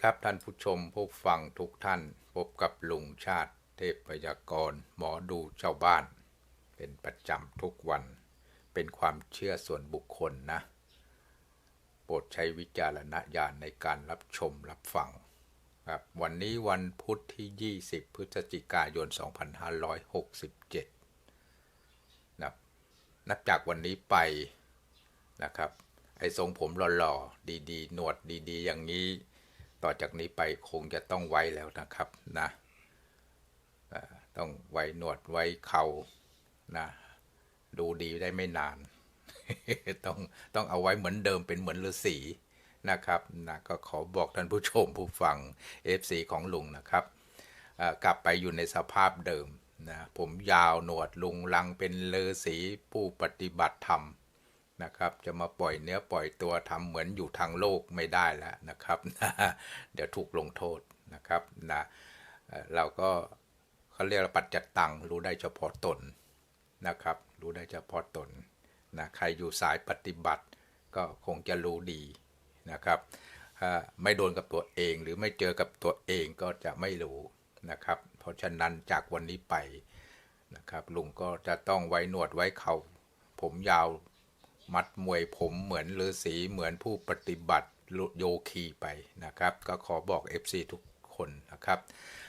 ดีครับท่านผู้ชมผู้ฟังทุกท่าน พบกับลุงชาติเทพพยากรณ์หมอดูชาวบ้าน เป็นประจำทุกวัน เป็นความเชื่อส่วนบุคคลนะ โปรดใช้วิจารณญาณในการรับชมรับฟังครับวันนี้วันพุธที่ 20 พฤศจิกายน 2567นะนับจากวันนี้ไปนะครับไอ้ทรงผมหล่อๆ ดีๆ หนวดดีๆ อย่างนี้ ต่อจากนี้ไปคงจะต้องไว้แล้วนะครับนะต้องไว้หนวดไว้เขานะดูดีได้ไม่นาน ต้องต้องเอาไว้เหมือนเดิมเป็นเหมือนฤาษีนะครับนะก็ขอบอกท่านผู้ชมผู้ฟัง FC ของลุงนะครับ กลับไปอยู่ในสภาพเดิมนะผมยาวหนวดลุงลังเป็นฤาษีผู้ปฏิบัติธรรม นะครับ จะมาปล่อยเนื้อปล่อยตัวทำเหมือนอยู่ทางโลกไม่ได้แล้วนะครับเดี๋ยวถูกลงโทษนะครับนะเอ่อเราก็เขาเรียกปัจจัตตังรู้ได้เฉพาะตนนะครับ รู้ได้เฉพาะตนนะใครอยู่สายปฏิบัติก็คงจะรู้ดีนะครับถ้าไม่โดนกับตัวเองหรือไม่เจอกับตัวเองก็จะไม่รู้นะครับ เพราะฉะนั้นจากวันนี้ไปนะครับลุงก็จะต้องไว้หนวดไว้เขา ผมยาว มัดมวยผมเหมือนฤาษีเหมือนผู้ปฏิบัติโยคีไปนะครับ ก็ขอบอก FC ทุกคนนะครับ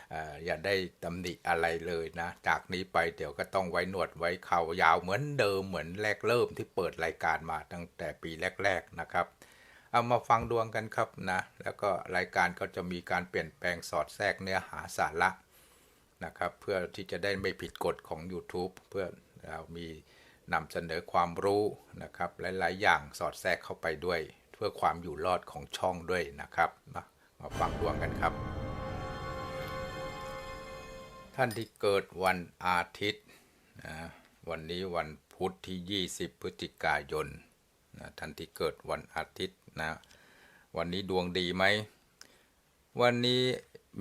เอ่ออย่าได้ตำหนิอะไรเลยนะ จากนี้ไปเดี๋ยวก็ต้องไว้หนวดไว้เขายาวเหมือนเดิมเหมือนแรกเริ่มที่เปิดรายการมาตั้งแต่ปีแรก ๆนะครับ เอามาฟังดวงกันครับนะ แล้วก็รายการก็จะมีการเปลี่ยนแปลงสอดแทรกเนื้อหาสาระนะครับ เพื่อที่จะได้ไม่ผิดกฎของ YouTube เพื่อเรามี นำเสนอความรู้นะครับ หลายๆ อย่างสอดแทรกเข้าไปด้วย เพื่อความอยู่รอดของช่องด้วยนะครับมามาฟังดวงกันครับ ท่านที่เกิดวันอาทิตย์นะวันนี้วันพุธที่ 20 พฤศจิกายนนะท่านที่เกิดวันอาทิตย์นะวันนี้ดวงดีไหม วันนี้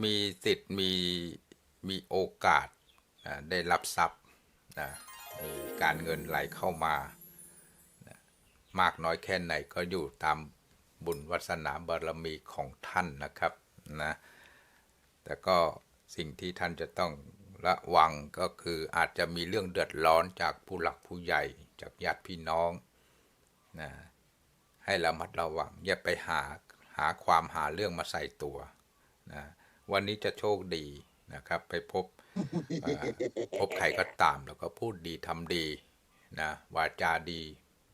มีสิทธิ์มีมีโอกาสอ่าได้รับทรัพย์นะ การเงินไหลเข้ามามากน้อยแค่ไหนก็อยู่ตามบุญวัสนาบารมีของท่านนะครับนะแต่ก็สิ่งที่ท่านจะต้องระวังก็คืออาจจะมีเรื่องเดือดร้อนจากผู้หลักผู้ใหญ่จากญาติพี่น้องนะให้ระมัดระวังอย่าไปหาหาความหาเรื่องมาใส่ตัวนะวันนี้จะโชคดีนะครับ ไปพบ พบใครก็ตามแล้วก็พูดดีทำดีนะวาจาดี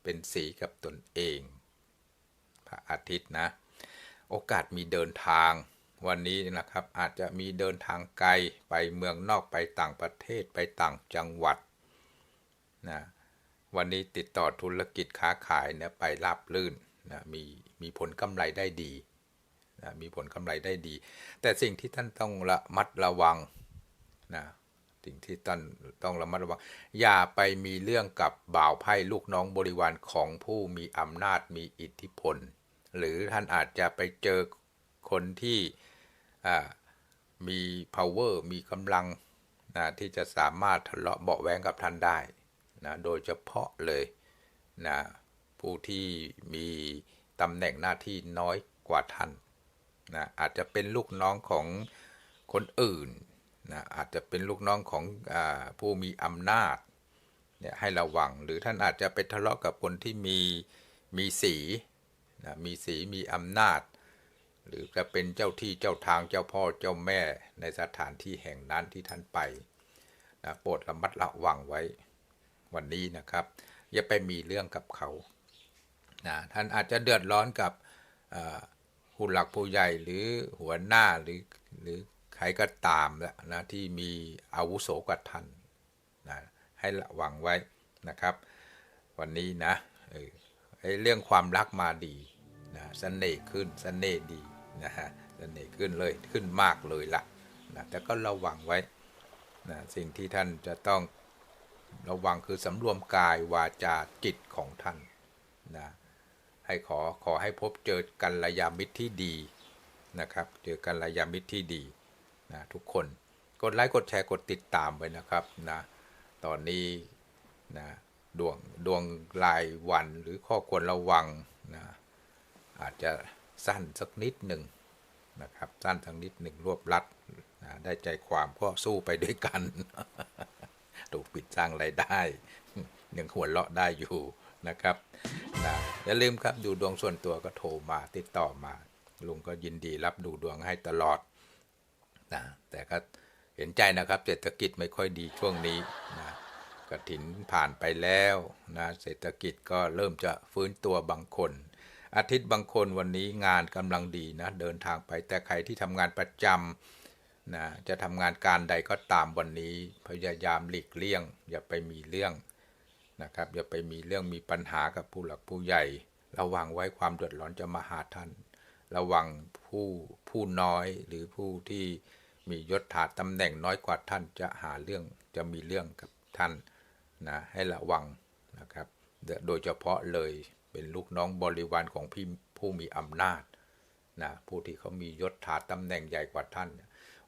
เป็นสีกับตนเอง พระอาทิตย์นะ โอกาสมีเดินทางวันนี้นะครับอาจจะมีเดินทางไกลไปเมืองนอกไปต่างประเทศไปต่างจังหวัดนะวันนี้ติดต่อธุรกิจค้าขายเนี่ยไปราบลื่นนะมีมีผลกำไรได้ดีนะมีผลกำไรได้ดี แต่สิ่งที่ท่านต้องระมัดระวัง นะสิ่งที่ท่านต้องระมัดระวัง อย่าไปมีเรื่องกับบ่าวไพ่ลูกน้องบริวารของผู้มีอำนาจมีอิทธิพล หรือท่านอาจจะไปเจอคนที่มี power มีกำลังนะที่จะสามารถทะเลาะเบาแวงกับท่านได้นะโดยเฉพาะเลยนะผู้ที่มีตำแหน่งหน้าที่น้อยกว่าท่านนะอาจจะเป็นลูกน้องของคนอื่น นะอาจจะเป็นลูกน้องของอผู้มีอำนาจเนี่ยให้ระวัง หรือท่านอาจจะไปทะเลาะกับคนที่มีมีสีนะมีสีมีอำนาจ หรือจะเป็นเจ้าที่เจ้าทางเจ้าพ่อเจ้าแม่ในสถานที่แห่งนั้นที่ท่านไปนะโปรดระมัดระวังไว้วันนี้นะครับ อย่าไปมีเรื่องกับเขานะท่านอาจจะเดือดร้อนกับเอ่อผู้หลักผู้ใหญ่หรือหัวหน้าหรือหรือ ใครก็ตามนะที่มีอาวุโสกว่าท่านนะให้ระวังไว้นะครับ วันนี้นะเออเรื่องความรักมาดีนะเสน่ห์ขึ้นเสน่ห์ดีนะฮะเสน่ห์ขึ้นเลยขึ้นมากเลยละนะแต่ก็ระวังไว้นะสิ่งที่ท่านจะต้องระวังคือสำรวมกายวาจาจิตของท่านนะให้ขอขอให้พบเจอกัลยาณมิตรที่ดีนะครับ เจอกัลยาณมิตรที่ดี นะทุกคนกดไลค์กดแชร์กดติดตามไว้นะครับนะตอนนี้นะดวงดวงรายวันหรือข้อควรระวังนะอาจจะสั้นสักนิดหนึ่งนะครับสั้นทั้งนิดหนึ่งรวบรัดนะได้ใจความก็สู้ไปด้วยกัน ถูกปิดสร้างรายได้ยังหัวเราะได้อยู่นะครับนะอย่าลืมครับดูดวงส่วนตัวก็โทรมาติดต่อมา ลุงก็ยินดีรับดูดวงให้ตลอด นะแต่ก็เห็นใจนะครับเศรษฐกิจไม่ค่อยดีช่วงนี้นะกระถินผ่านไปแล้วนะเศรษฐกิจก็เริ่มจะฟื้นตัวบางคน อาทิตย์บางคนวันนี้งานกำลังดีนะเดินทางไปแต่ใครที่ทำงานประจำนะจะทำงานการใดก็ตามวันนี้ พยายามหลีกเลี่ยง อย่าไปมีเรื่องนะครับอย่าไปมีเรื่องมีปัญหากับผู้หลักผู้ใหญ่ ระวังไว้ความเดือดร้อนจะมาหาท่าน ระวังผู้ผู้น้อยหรือผู้ที่มียศถาตำแหน่งน้อยกว่าท่านจะหาเรื่องจะมีเรื่องกับท่านนะให้ระวังนะครับโดยเฉพาะเลยเป็นลูกน้องบริวารของพี่ผู้มีอำนาจนะผู้ที่เขามียศถาตำแหน่งใหญ่กว่าท่าน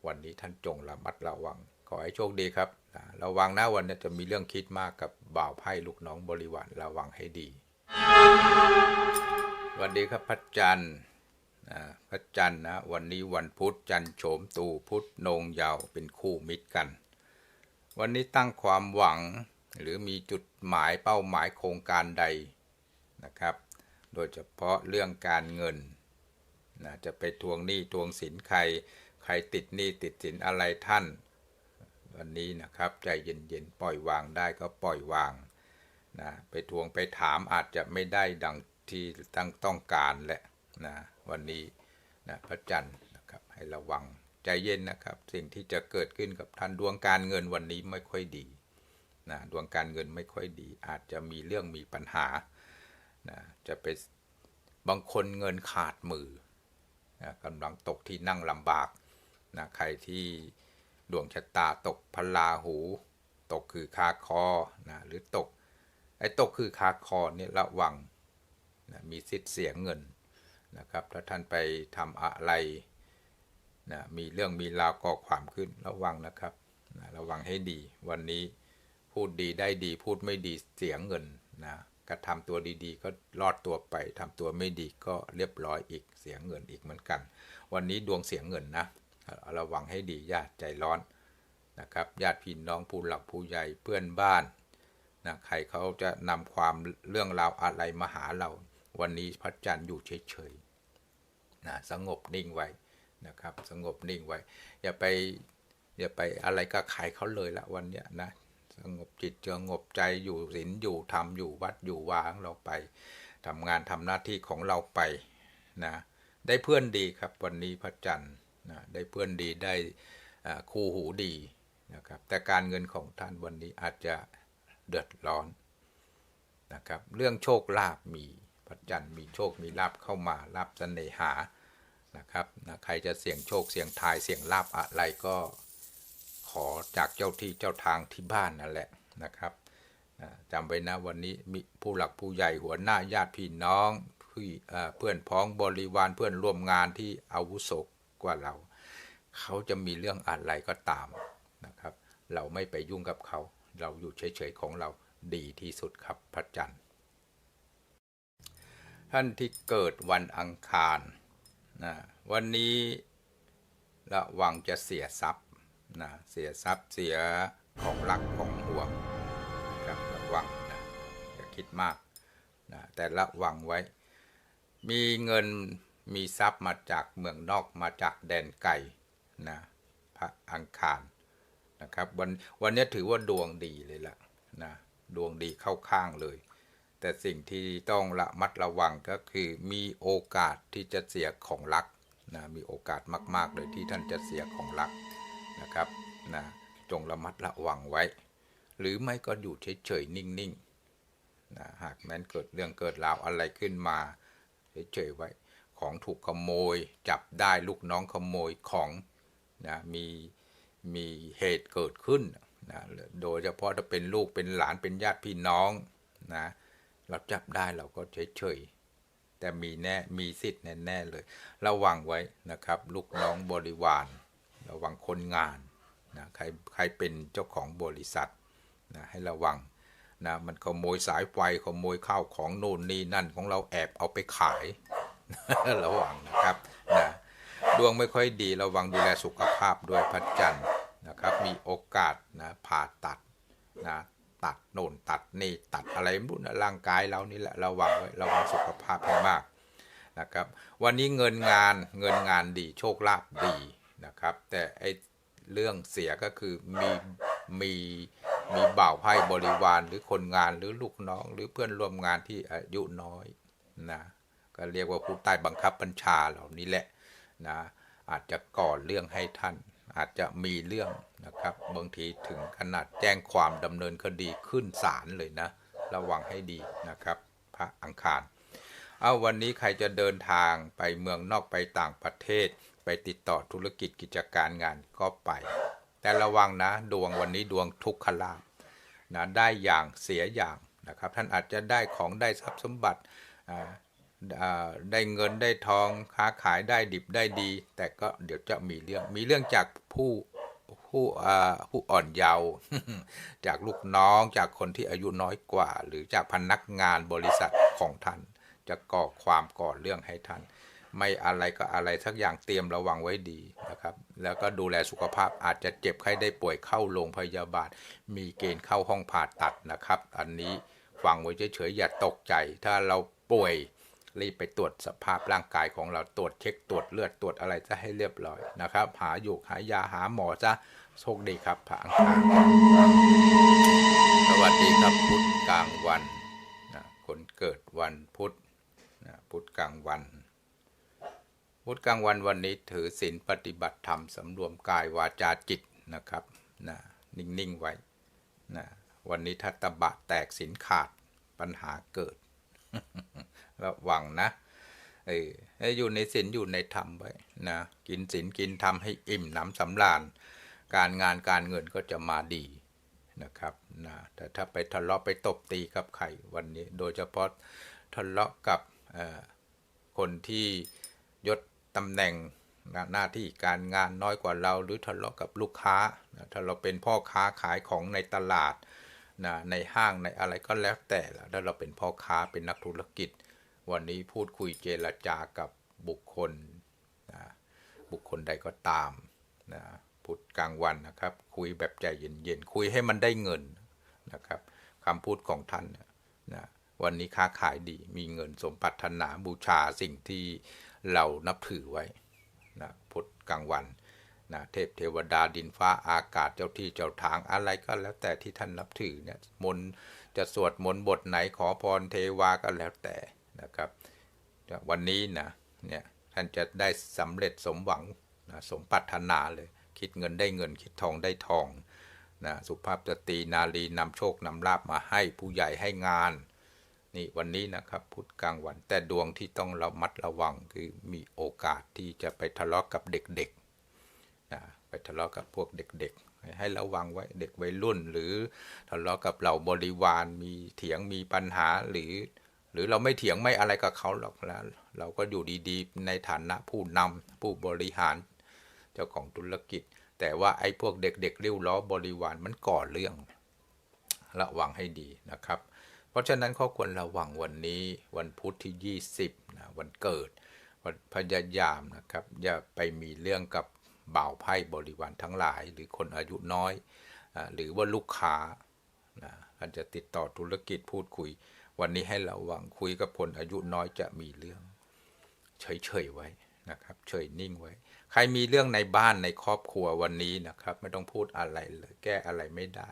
วันนี้ท่านจงระมัดระวัง ขอให้โชคดีครับนะระวังนะวันนี้จะมีเรื่องคิดมากกับบ่าวไพ่ลูกน้องบริวารระวังให้ดีสวัสดีครับพระจันทร์ นะพระจันทร์นะวันนี้วันพุธจันทร์โฉมตูพุธนงยาวเป็นคู่มิตรกัน วันนี้ตั้งความหวังหรือมีจุดหมายเป้าหมายโครงการใดนะครับ โดยเฉพาะเรื่องการเงินนะจะไปทวงหนี้ทวงสินใคร ใครติดหนี้ติดสินอะไรท่าน วันนี้นะครับใจเย็นๆปล่อยวางได้ก็ปล่อยวางนะไปทวงไปถามอาจจะไม่ได้ดังที่ตั้งต้องการแหละนะ วันนี้นะพระจันทร์นะครับให้ระวังใจเย็นนะครับ สิ่งที่จะเกิดขึ้นกับท่านดวงการเงินวันนี้ไม่ค่อยดีนะดวงการเงินไม่ค่อยดี อาจจะมีเรื่องมีปัญหานะจะไปบางคนเงินขาดมือนะกำลังตกที่นั่งลำบากนะใครที่ดวงชะตาตกพลาหู ตกคือคาคอนะหรือตกไอ้ตกคือคาคอเนี่ยระวังนะมีสิทธิ์เสียเงิน นะครับถ้าท่านไปทำอะไรนะมีเรื่องมีราวก่อความขึ้นระวังนะครับนะระวังให้ดีวันนี้พูดดีได้ดีพูดไม่ดีเสียเงินนะกระทำตัวดีๆ ก็รอดตัวไปทำตัวไม่ดีก็เรียบร้อยอีกเสียเงินอีกเหมือนกัน วันนี้ดวงเสียเงินนะระวังให้ดีญาติใจร้อนนะครับญาติพี่น้องผู้หลักผู้ใหญ่เพื่อนบ้านนะใครเขาจะนำความเรื่องราวอะไรมาหาเรา วันนี้พระจันทร์อยู่เฉยๆนะสงบนิ่งไว้นะครับ สงบนิ่งไว้ อย่าไปอย่าไปอะไรก็ขายเขาเลยละวันเนี้ยนะสงบจิตสงบใจอยู่ศีลอยู่ธรรมอยู่วัดอยู่วางเราไปทำงานทำหน้าที่ของเราไปนะได้เพื่อนดีครับวันนี้พระจันทร์นะได้เพื่อนดีได้คู่หูดีนะครับแต่การเงินของท่านวันนี้อาจจะเดือดร้อนนะครับเรื่องโชคลาภมี พระจันทร์มีโชคมีลาภเข้ามาลาภเสน่หานะครับนะใครจะเสี่ยงโชคเสี่ยงทายเสี่ยงลาภอะไรก็ขอจากเจ้าที่เจ้าทางที่บ้านนั่นแหละนะครับจำไว้นะวันนี้มีผู้หลักผู้ใหญ่หัวหน้าญาติพี่น้องเพื่อนพ้องบริวารเพื่อนร่วมงานที่อาวุโสกว่าเรา เขาจะมีเรื่องอะไรก็ตามนะครับ เราไม่ไปยุ่งกับเขา เราอยู่เฉยๆของเราดีที่สุดครับพระจันทร์ ท่านที่เกิดวันอังคารนะวันนี้ระวังจะเสียทรัพย์นะเสียทรัพย์เสียของรักของห่วงนะครับระวังนะอย่าคิดมากนะแต่ระวังไว้ มีเงินมีทรัพย์มาจากเมืองนอกมาจากแดนไกลนะพระอังคารนะครับวันวันนี้ถือว่าดวงดีเลยล่ะนะดวงดีเข้าข้างเลย แต่สิ่งที่ต้องระมัดระวังก็คือมีโอกาสที่จะเสียของรักนะมีโอกาสมาก ๆ เลยที่ท่านจะเสียของรักนะครับนะจงระมัดระวังไว้ หรือไม่ก็อยู่เฉยๆนิ่งๆนะหากแม้นเกิดเรื่องเกิดราวอะไรขึ้นมาเฉยๆไว้ ของถูกขโมยจับได้ลูกน้องขโมยของนะมีมีเหตุเกิดขึ้นนะโดยเฉพาะถ้าเป็นลูกเป็นหลานเป็นญาติพี่น้องนะ เราจับได้เราก็เฉยๆ แต่มีแน่มีสิทธิ์แน่ๆเลย ระวังไว้นะครับ ลูกน้องบริวาร ระวังคนงานนะใครใครเป็นเจ้าของบริษัทนะให้ระวังนะมันขโมยสายไฟขโมยข้าวของโน่นนี่นั่นของเราแอบเอาไปขายระวังนะครับนะดวงไม่ค่อยดีระวังดูแลสุขภาพด้วยพระจันทร์นะครับ มีโอกาสนะผ่าตัดนะ ตัดโน่นตัดนี่ตัดอะไรไม่รู้นะร่างกายเรานี่แหละระวังไว้ระวังสุขภาพให้มากนะครับ วันนี้เงินงานเงินงานดีโชคลาภดีนะครับ แต่ไอเรื่องเสียก็คือมีมีมีบ่าวไพ่บริวารหรือคนงานหรือลูกน้อง หรือเพื่อนร่วมงานที่อายุน้อยนะก็เรียกว่าผู้ใต้บังคับบัญชาเหล่านี้แหละนะอาจจะก่อเรื่องให้ท่าน อาจจะมีเรื่อง นะครับบางทีถึงขนาดแจ้งความดำเนินคดีขึ้นศาลเลยนะ ระวังให้ดีนะครับ พระอังคาร เอาวันนี้ใครจะเดินทางไปเมืองนอกไปต่างประเทศ ไปติดต่อธุรกิจกิจการงานก็ไป แต่ระวังนะดวงวันนี้ดวงทุกขลาภนะได้อย่างเสียอย่างนะครับ ท่านอาจจะได้ของได้ทรัพย์สมบัติได้เงินได้ทองค้าขายได้ดิบได้ดี แต่ก็เดี๋ยวจะมีเรื่องมีเรื่องจากผู้ ผู้อ่าผู้อ่อนเยาว์จากลูกน้องจากคนที่อายุน้อยกว่า หรือจากพนักงานบริษัทของท่าน จะก่อความก่อเรื่องให้ท่าน ไม่อะไรก็อะไรสักอย่างเตรียมระวังไว้ดีนะครับ แล้วก็ดูแลสุขภาพอาจจะเจ็บไข้ได้ป่วยเข้าโรงพยาบาล มีเกณฑ์เข้าห้องผ่าตัดนะครับ อันนี้ฟังไว้เฉยๆอย่าตกใจ ถ้าเราป่วยรีบไปตรวจสภาพร่างกายของเราตรวจเช็คตรวจเลือดตรวจอะไรจะให้เรียบร้อยนะครับ หาอยู่หายาหาหมอซะ โชคดีครับพระอังคารสวัสดีครับพุธกลางวันนะคนเกิดวันพุธนะพุธกลางวัน พุธกลางวันวันนี้ถือศีลปฏิบัติธรรมสำรวมกายวาจาจิตนะครับนะนิ่ง ๆ ไว้นะวันนี้ถ้าตะบะแตกศีลขาดปัญหาเกิด ระวังนะเออให้อยู่ในศีลอยู่ในธรรมไว้นะกินศีลกินธรรมให้อิ่มหนำสำราญ การงานการเงินก็จะมาดีนะครับนะแต่ถ้าไปทะเลาะไปตบตีกับใครวันนี้ โดยเฉพาะทะเลาะกับคนที่ยศตำแหน่งหน้าที่การงานน้อยกว่าเรา หรือทะเลาะกับลูกค้านะถ้าเราเป็นพ่อค้าขายของในตลาดนะในห้างในอะไรก็แล้วแต่ละถ้าเราเป็นพ่อค้าเป็นนักธุรกิจ วันนี้พูดคุยเจรจากับบุคคลนะบุคคลใดก็ตามนะ พูดกลางวันนะครับ คุยแบบใจเย็นๆ คุยให้มันได้เงินนะครับคำพูดของท่านนะวันนี้ค้าขายดีมีเงินสมปรารถนาบูชาสิ่งที่เรานับถือไว้นะพุธกลางวันนะเทพเทวดาดินฟ้าอากาศเจ้าที่เจ้าทางอะไรก็แล้วแต่ที่ท่านนับถือเนี่ยมนจะสวดมนต์บทไหนขอพรเทวาก็แล้วแต่นะครับวันนี้นะเนี่ยท่านจะได้สำเร็จสมหวังนะสมปรารถนาเลย คิดเงินได้เงิน คิดทองได้ทองนะสุภาพสตรีนารีนำโชคนำลาบมาให้ผู้ใหญ่ให้งาน นี่วันนี้นะครับพุธกลางวัน แต่ดวงที่ต้องระมัดระวังคือมีโอกาสที่จะไปทะเลาะกับเด็กๆนะไปทะเลาะกับพวกเด็กๆ ให้ระวังไว้เด็กวัยรุ่น หรือทะเลาะกับเหล่าบริวารมีเถียงมีปัญหาหรือ หรือเราไม่เถียงไม่อะไรกับเขาหรอกแล้วเราก็อยู่ดีๆ ในฐานะผู้นำผู้บริหาร จ้าของธุรกิจ แต่ว่าไอ้พวกเด็กๆเลี้ยวล้อบริวารมันก่อเรื่อง ระวังให้ดีนะครับ เพราะฉะนั้นข้อควรระวังวันนี้วันพุธที่ 20นะวันเกิดพยายามนะครับ อย่าไปมีเรื่องกับบ่าวไพ่บริวารทั้งหลาย หรือคนอายุน้อยหรือว่าลูกค้านะอาจจะติดต่อธุรกิจพูดคุย วันนี้ให้ระวังคุยกับคนอายุน้อยจะมีเรื่อง เฉยๆไว้นะครับ เฉยนิ่งไว้ ใครมีเรื่องในบ้านในครอบครัววันนี้นะครับ ไม่ต้องพูดอะไรเลยแก้อะไรไม่ได้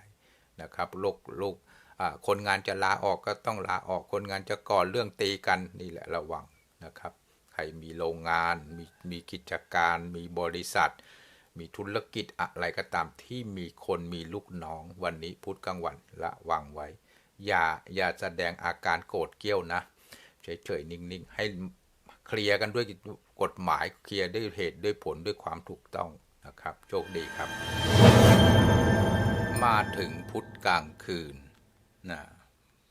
นะครับลูกลูกคนงานจะลาออกก็ต้องลาออกคนงานจะก่อเรื่องตีกันนี่แหละระวังนะครับ ใครมีโรงงานมีมีกิจการ มีบริษัท มีธุรกิจอะไรก็ตามที่มีคนมีลูกน้องวันนี้พุธกลางวันระวังไว้ อย่าอย่าแสดงอาการโกรธเกี้ยวนะเฉยๆนิ่งๆ ให้ เคลียร์กันด้วยกฎหมายเคลียร์ด้วยเหตุด้วยผลด้วยความถูกต้องนะครับ โชคดีครับ มาถึงพุธกลางคืนนะ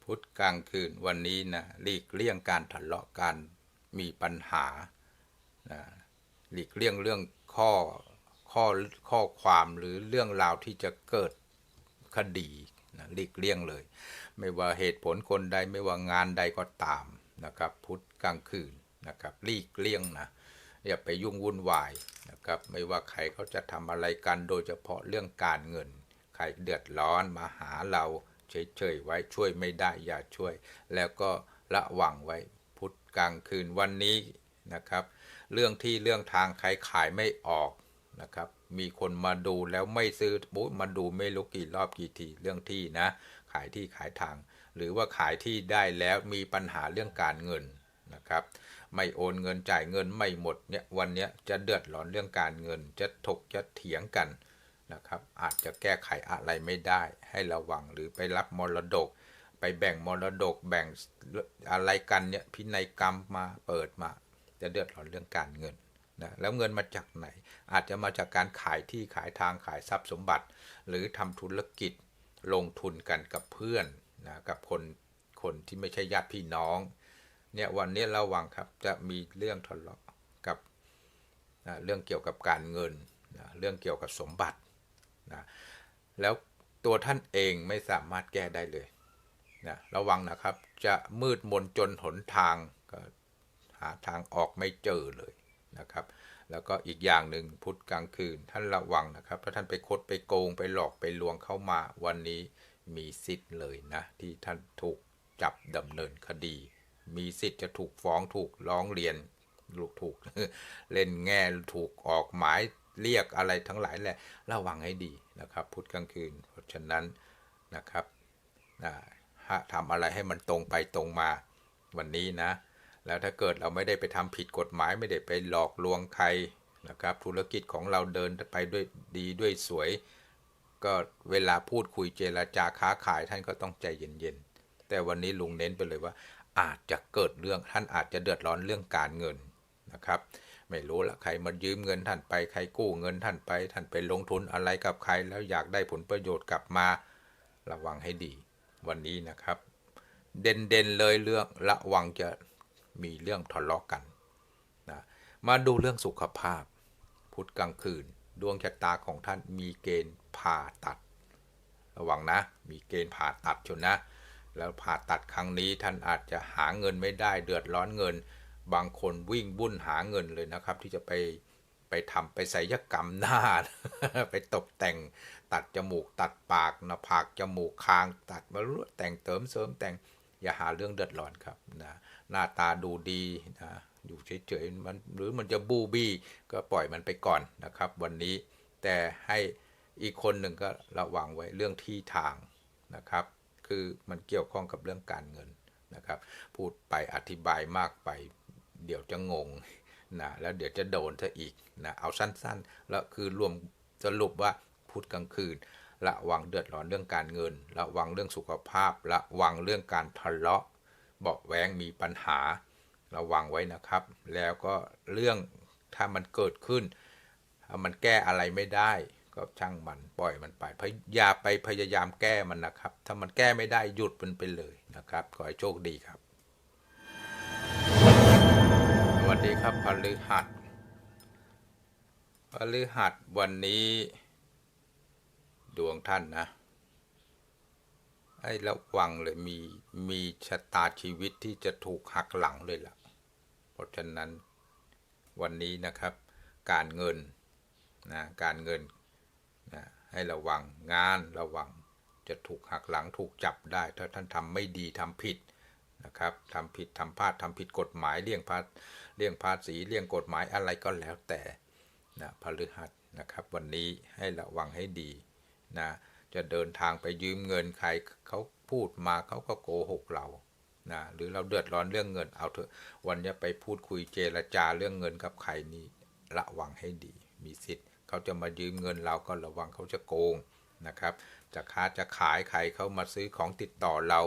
พุธกลางคืนวันนี้นะหลีกเลี่ยงการทะเลาะกันมีปัญหานะหลีกเลี่ยงเรื่องข้อข้อข้อความหรือเรื่องราวที่จะเกิดคดีนะหลีกเลี่ยงเลย ไม่ว่าเหตุผลคนใดไม่ว่างานใดก็ตามนะครับ พุธกลางคืน นะครับหลีกเลี่ยงนะอย่าไปยุ่งวุ่นวายนะครับไม่ว่าใครเขาจะทำอะไรกันโดยเฉพาะเรื่องการเงิน ใครเดือดร้อนมาหาเราเฉยๆไว้ช่วยไม่ได้อย่าช่วย แล้วก็ระวังไว้พุธกลางคืนวันนี้นะครับ เรื่องที่เรื่องทางใครขายไม่ออกนะครับ มีคนมาดูแล้วไม่ซื้อปุ๊บมาดูไม่รู้กี่รอบกี่ทีเรื่องที่นะ ขายที่ขายทาง หรือว่าขายที่ได้แล้วมีปัญหาเรื่องการเงินนะครับ ไม่โอนเงินจ่ายเงินไม่หมดเนี่ยวันนี้จะเดือดร้อนเรื่องการเงิน จะถกจะเถียงกันนะครับ อาจจะแก้ไขอะไรไม่ได้ ให้ระวังหรือไปรับมรดก ไปแบ่งมรดกแบ่งอะไรกันเนี่ยพินัยกรรมมาเปิดมา จะเดือดร้อนเรื่องการเงินนะแล้วเงินมาจากไหน อาจจะมาจากการขายที่ขายทางขายทรัพย์สมบัติ หรือทำธุรกิจลงทุนกันกับเพื่อนนะกับคนคนที่ไม่ใช่ญาติพี่น้อง เนี่ยวันนี้ระวังครับจะมีเรื่องทะเลาะกับนะเรื่องเกี่ยวกับการเงินนะเรื่องเกี่ยวกับสมบัตินะแล้วตัวท่านเองไม่สามารถแก้ได้เลยนะระวังนะครับจะมืดมนจนหนทางก็หาทางออกไม่เจอเลยนะครับ แล้วก็อีกอย่างหนึ่งพุธกลางคืนท่านระวังนะครับถ้าท่านไปคดไปโกงไปหลอกไปลวงเข้ามาวันนี้มีสิทธิ์เลยนะที่ท่านถูกจับดำเนินคดี มีสิทธิ์จะถูกฟ้องถูกร้องเรียนลูกถูก เล่นแง่ถูกออกหมายเรียกอะไรทั้งหลายแหละระวังให้ดีนะครับพุธกลางคืน เพราะฉะนั้นนะครับนะฮะทำอะไรให้มันตรงไปตรงมาวันนี้นะ แล้วถ้าเกิดเราไม่ได้ไปทำผิดกฎหมายไม่ได้ไปหลอกลวงใครนะครับ ธุรกิจของเราเดินไปด้วยดีด้วยสวย ก็เวลาพูดคุยเจรจาค้าขายท่านก็ต้องใจเย็นๆแต่วันนี้ลุงเน้นไปเลยว่า อาจจะเกิดเรื่องท่านอาจจะเดือดร้อนเรื่องการเงินนะครับ ไม่รู้ละใครมายืมเงินท่านไปใครกู้เงินท่านไป ท่านไปลงทุนอะไรกับใครแล้วอยากได้ผลประโยชน์กลับมาระวังให้ดี วันนี้นะครับ เด่นๆเลยเรื่องระวังจะมีเรื่องทะเลาะกันนะมาดูเรื่องสุขภาพ พุธกลางคืน ดวงชะตาของท่านมีเกณฑ์ผ่าตัด ระวังนะ มีเกณฑ์ผ่าตัดชนนะ แล้วผ่าตัดครั้งนี้ท่านอาจจะหาเงินไม่ได้เดือดร้อนเงิน บางคนวิ่งบุ่นหาเงินเลยนะครับ ที่จะไปไปทำไปศัลยกรรมหน้า ไปตกแต่งตัดจมูกตัดปากหน้าผากจมูกคาง ตัดมารู้แต่งเติมเสริมแต่งอย่าหาเรื่องเดือดร้อนครับนะหน้าตาดูดีนะอยู่เฉยๆมันหรือมันจะบูบี้ก็ปล่อยมันไปก่อนนะครับ วันนี้แต่ให้อีกคนหนึ่งก็ระวังไว้เรื่องที่ทางนะครับ คือมันเกี่ยวข้องกับเรื่องการเงินนะครับ พูดไปอธิบายมากไป เดี๋ยวจะงงนะแล้วเดี๋ยวจะโดนซะอีกนะเอาสั้นๆ แล้วคือรวมสรุปว่าพูดกลางคืน ระวังเดือดร้อนเรื่องการเงิน ระวังเรื่องสุขภาพ ระวังเรื่องการทะเลาะ เบาะแวงมีปัญหา ระวังไว้นะครับ แล้วก็เรื่องถ้ามันเกิดขึ้น มันแก้อะไรไม่ได้ ก็ช่างมันปล่อยมันไปพยอย่าไปพยายามแก้มันนะครับ ถ้ามันแก้ไม่ได้หยุดมันไปเลยนะครับขอให้โชคดีครับ สวัสดีครับพฤหัสพฤหัสวันนี้ ดวงท่านนะให้ระวังเลยมีมีชะตาชีวิตที่จะถูกหักหลังเลยล่ะ เพราะฉะนั้นวันนี้นะครับ การเงินนะการเงิน ให้ระวังงานระวัง จะถูกหักหลังถูกจับได้ ถ้าท่านทำไม่ดีทำผิดนะครับทำผิดทำพลาดทำผิดกฎหมายเลี่ยงภาเลี่ยงภาษีเลี่ยงกฎหมายอะไรก็แล้วแต่นะพฤหัสนะครับ วันนี้ให้ระวังให้ดีนะจะเดินทางไปยืมเงินใครเขาพูดมาเขาก็โกหกเรานะหรือเราเดือดร้อนเรื่องเงินเอาเถอะวันนี้ไปพูดคุยเจรจาเรื่องเงินกับใครนี่ระวังให้ดี มีสิทธิ์ เขาจะมายืมเงินเราก็ระวังเขาจะโกงนะครับ จะค้าจะขายใครเขามาซื้อของติดต่อเรา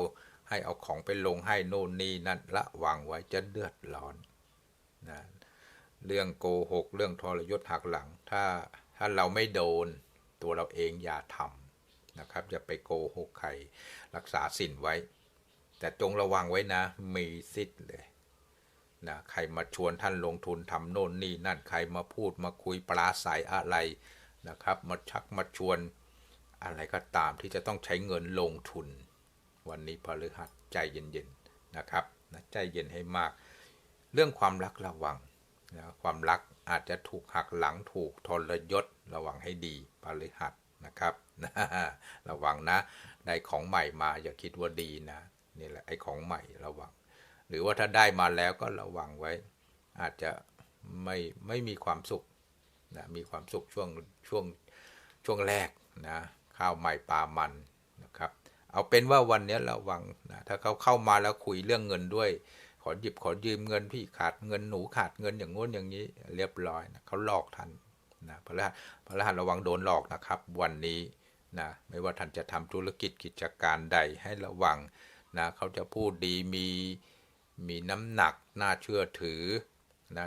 ให้เอาของไปลงให้โน่นนี่นั่นระวังไว้จะเดือดร้อนนะเรื่องโกหก เรื่องทรยศหักหลัง ถ้าถ้าเราไม่โดนตัวเราเองอย่าทำนะครับ อย่าไปโกหกใครรักษาสินไว้ แต่จงระวังไว้นะ มีสิทธิ์เลย นะใครมาชวนท่านลงทุนทำโน่นนี่นั่นใครมาพูดมาคุยปลาใสอะไรนะครับ มาชักมาชวนอะไรก็ตามที่จะต้องใช้เงินลงทุน วันนี้พฤหัสใจเย็นๆนะครับนะใจเย็นให้มาก เรื่องความรักระวังนะความรักอาจจะถูกหักหลังถูกทรยศระวังให้ดีพฤหัสนะครับระวังนะได้ของใหม่มาอย่าคิดว่าดีนะนี่แหละไอ้ของใหม่ระวัง หรือว่าถ้าได้มาแล้วก็ระวังไว้ อาจจะไม่ไม่มีความสุขนะมีความสุขช่วงช่วงช่วงแรกนะข้าวใหม่ปลามันนะครับเอาเป็นว่าวันนี้ระวังนะถ้าเขาเข้ามาแล้วคุยเรื่องเงินด้วย ขอหยิบขอยืมเงินพี่ขาดเงินหนูขาดเงินอย่างงู้นอย่างนี้เรียบร้อยนะเขาหลอกท่านนะพระรหัสพระรหัสระวังโดนหลอกนะครับ วันนี้นะไม่ว่าท่านจะทำธุรกิจกิจการใดให้ระวังนะเขาจะพูดดีมี มีน้ำหนักน่าเชื่อถือนะ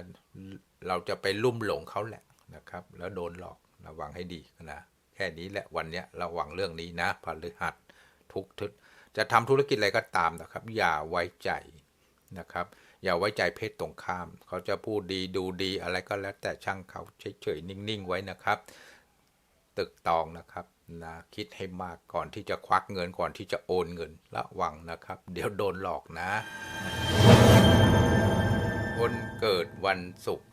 เราจะไปลุ่มหลงเขาแหละนะครับ แล้วโดนหลอกระวังให้ดีนะแค่นี้แหละวันนี้ระวังเรื่องนี้นะพฤหัสทุกทึกจะทำธุรกิจอะไรก็ตามนะครับ อย่าไว้ใจนะครับ อย่าไว้ใจเพศตรงข้าม เขาจะพูดดีดูดีอะไรก็แล้วแต่ช่างเขาเฉยๆนิ่งๆไว้นะครับ ตึกตองนะครับนะคิดให้มากก่อนที่จะควักเงินก่อนที่จะโอนเงินระวังนะครับ เดี๋ยวโดนหลอกนะ คนเกิดวันศุกร์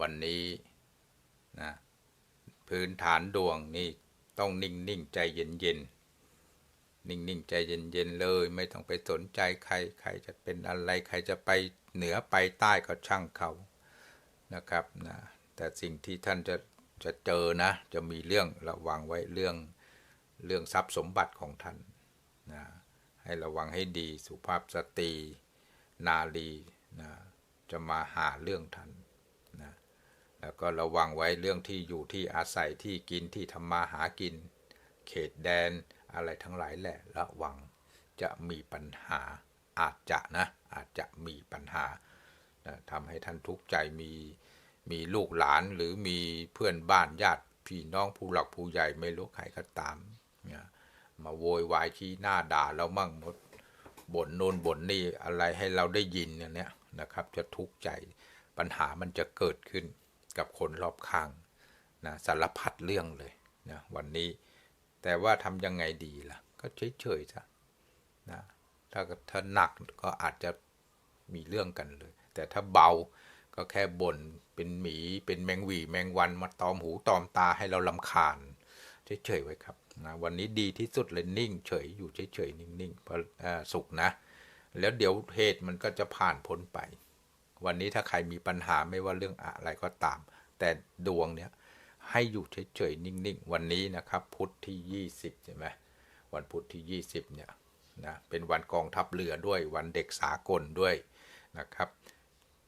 วันนี้นะพื้นฐานดวงนี่ต้องนิ่งๆใจเย็นๆนิ่งๆใจเย็นๆเลย ไม่ต้องไปสนใจใครใครจะเป็นอะไรใครจะไปเหนือไปใต้ก็ช่างเขานะครับนะแต่สิ่งที่ท่านจะ จะเจอนะ จะมีเรื่องระวังไว้เรื่องเรื่องทรัพย์สมบัติของท่านนะให้ระวังให้ดีสุภาพสตรี นารีนะจะมาหาเรื่องท่านนะแล้วก็ระวังไว้เรื่องที่อยู่ที่อาศัยที่กินที่ทำมาหากิน เขตแดนอะไรทั้งหลายแหละระวังจะมีปัญหาอาจจะนะอาจจะมีปัญหานะทำให้ท่านทุกข์ใจมี มีลูกหลานหรือมีเพื่อนบ้านญาติพี่น้องผู้หลักผู้ใหญ่ไม่รู้ใครก็ตามนะมาโวยวายชี้หน้าด่าเรามั่งหมดบ่นโน่นบ่นนี่อะไรให้เราได้ยินเนี่ยนะครับ จะทุกข์ใจปัญหามันจะเกิดขึ้นกับคนรอบข้างนะสารพัดเรื่องเลยนะวันนี้ แต่ว่าทำยังไงดีล่ะ ก็เฉยๆซะนะถ้าถ้าหนักก็อาจจะมีเรื่องกันเลย แต่ถ้าเบา ก็แค่บ่นเป็นหมีเป็นแมงวีแมงวันมาตอมหูตอมตาให้เราลำคาญเฉยๆไว้ครับนะวันนี้ดีที่สุดเลยนิ่ง เฉยอยู่เฉยๆนิ่งๆเพราะสุขนะ แล้วเดี๋ยวเหตุมันก็จะผ่านพ้นไป วันนี้ถ้าใครมีปัญหาไม่ว่าเรื่องอะไรก็ตาม แต่ดวงเนี้ยให้อยู่เฉยๆนิ่งๆ วันนี้นะครับ พุธที่ 20ใช่ไหมวันพุธที่ 20เนี่ยนะเป็นวันกองทัพเรือด้วยวันเด็กสากลด้วยนะครับ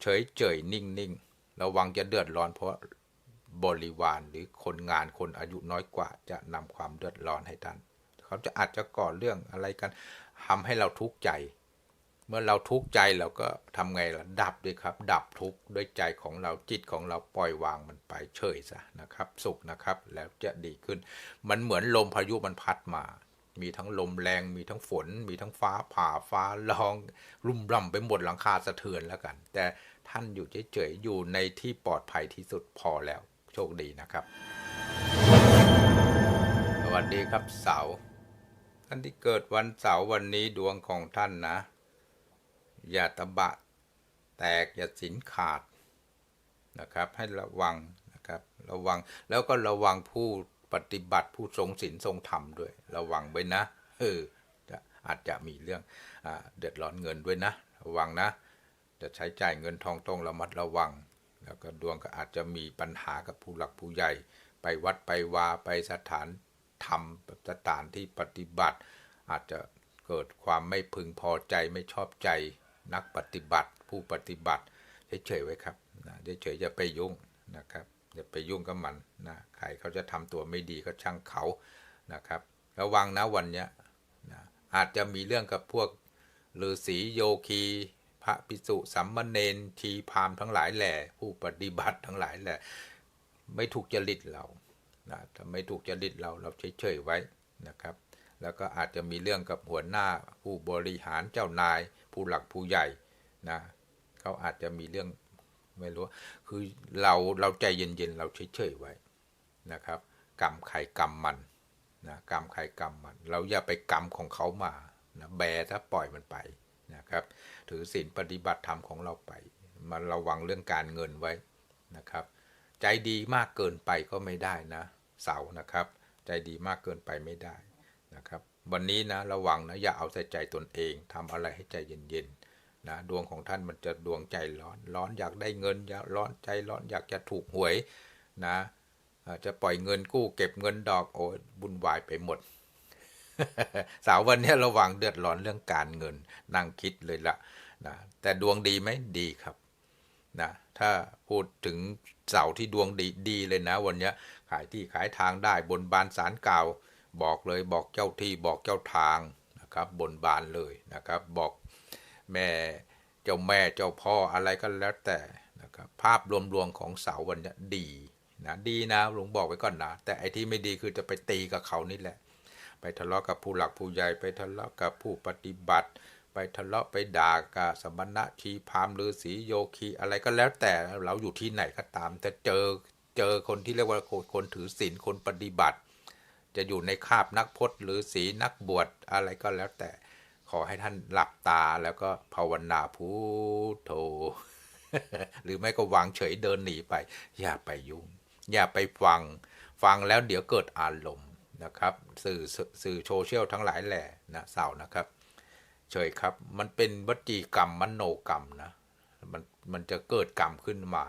เฉยๆนิ่งๆระวังจะเดือดร้อนเพราะบริวารหรือคนงานคนอายุน้อยกว่า จะนำความเดือดร้อนให้ท่านเขาจะอาจจะก่อเรื่องอะไรกันทำให้เราทุกข์ใจ เมื่อเราทุกข์ใจเราก็ทำไงล่ะดับด้วยครับ ดับทุกข์ด้วยใจของเราจิตของเราปล่อยวางมันไปเฉยซะนะครับ สุขนะครับแล้วจะดีขึ้น มันเหมือนลมพายุมันพัดมา มีทั้งลมแรง มีทั้งฝน มีทั้งฟ้าผ่าฟ้าร้อง รุ่มร่ำไปหมดหลังคาสะเทือนแล้วกัน แต่ท่านอยู่เฉยๆอยู่ในที่ปลอดภัยที่สุดพอแล้วโชคดีนะครับ สวัสดีครับเสาร์ท่านที่เกิดวันเสาร์วันนี้ดวงของท่านนะ อย่าตะบะ แตกอย่าสินขาดนะครับ ให้ระวังนะครับ ระวังแล้วก็ระวังผู้ ปฏิบัติผู้ทรงศีลทรงธรรมด้วย ระวังไว้นะเออจะอาจจะมีเรื่องอเดือดร้อนเงินด้วยนะ ระวังนะ จะใช้จ่ายเงินทองต้องระมัดระวัง แล้วก็ดวงก็อาจจะมีปัญหากับผู้หลักผู้ใหญ่ ไปวัดไปวาไปสถานธรรมสถานที่ปฏิบัติ อาจจะเกิดความไม่พึงพอใจไม่ชอบใจนักปฏิบัติ ผู้ปฏิบัติเฉยๆไว้ครับนะเฉยๆอย่าไปยุ่งนะครับ อย่าไปยุ่งกับมันนะใครเขาจะทำตัวไม่ดีก็ช่างเขานะครับระวังนะวันเนี้ยนะอาจจะมีเรื่องกับพวกฤาษีโยคี พระภิกษุสัมมเนนทีพามทั้งหลายแหล่ผู้ปฏิบัติทั้งหลายแหละไม่ถูกจริตเรานะถ้าไม่ถูกจริตเราเราเฉยๆไว้นะครับ แล้วก็อาจจะมีเรื่องกับหัวหน้าผู้บริหารเจ้านาย ผู้หลักผู้ใหญ่นะเขาอาจจะมีเรื่อง ไม่รู้ คือเราเราใจเย็นๆเราเฉยๆไว้นะครับกรรมใครกรรมมันนะกรรมใครกรรมมัน เราอย่าไปกรรมของเขามานะแบถ้าปล่อยมันไปนะครับ ถือศีลปฏิบัติธรรมของเราไปมันระวังเรื่องการเงินไว้นะครับ ใจดีมากเกินไปก็ไม่ได้นะเสาร์นะครับ ใจดีมากเกินไปไม่ได้นะครับ วันนี้นะระวังนะอย่าเอาแต่ใจตนเองทำอะไรให้ใจเย็นๆ นะดวงของท่านมันจะดวงใจร้อนร้อนอยากได้เงินอยากร้อนใจร้อนอยากจะถูกหวยนะจะปล่อยเงินกู้เก็บเงินดอกโอ้ยบุญวายไปหมด สาววันนี้ระวังเดือดร้อนเรื่องการเงินนั่งคิดเลยละนะแต่ดวงดีไหมดีครับนะถ้าพูดถึงเสาที่ดวงดีดีเลยนะ วันนี้ขายที่ขายทางได้บนบานสารกล่าว บอกเลยบอกเจ้าที่บอกเจ้าทางนะครับบนบานเลยนะครับ บอก แม่เจ้าแม่เจ้าพ่ออะไรก็แล้วแต่นะครับภาพรวมๆของเสาวันนี้ดีนะดีนะหลวงบอกไว้ก่อนนะ แต่ไอ้ที่ไม่ดีคือจะไปตีกับเขานี่แหละ ไปทะเลาะกับผู้หลักผู้ใหญ่ไปทะเลาะกับผู้ปฏิบัติ ไปทะเลาะไปด่ากับสมณะชีพามฤาษีโยคีอะไรก็แล้วแต่เราอยู่ที่ไหนก็ตามแต่เจอเจอคนที่เรียกว่าคนถือศีลคนปฏิบัติ จะอยู่ในคาบนักพจน์หรือศีนักบวชอะไรก็แล้วแต่ ขอให้ท่านหลับตาแล้วก็ภาวนาพุทโธหรือไม่ก็วางเฉยเดินหนีไป อย่าไปยุ่ง อย่าไปฟัง ฟังแล้วเดี๋ยวเกิดอารมณ์นะครับ สื่อสื่อสื่อโซเชียลทั้งหลายแหล่นะเศร้านะครับ เฉยครับ มันเป็นวจีกรรมมโนกรรมนะมันมันจะเกิดกรรมขึ้นมา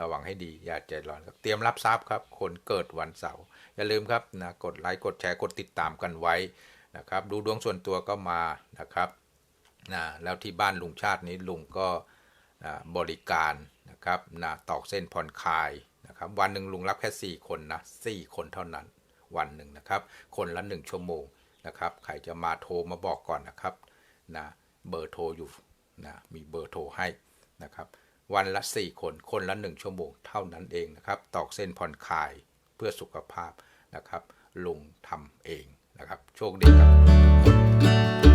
ระวังให้ดี อย่าใจร้อนเตรียมรับทราบครับ คนเกิดวันเสาร์อย่าลืมครับนะกดไลค์กดแชร์กดติดตามกันไว้ นะครับดูดวงส่วนตัวก็มานะครับนะแล้วที่บ้านลุงชาตินี้ลุงก็นะบริการนะครับนะตอกเส้นผ่อนคลายนะครับวันหนึ่งลุงรับแค่ 4 คนนะ4คนเท่านั้นวันหนึ่งนะครับ คนละ 1 ชั่วโมงนะครับใครจะมาโทรมาบอกก่อนนะครับนะเบอร์โทรอยู่นะมีเบอร์โทรให้นะครับวันละ 4 คน คนละ 1 ชั่วโมงเท่านั้นเองนะครับ ตอกเส้นผ่อนคลายเพื่อสุขภาพนะครับ ลุงทำเอง นะครับ โชคดีครับ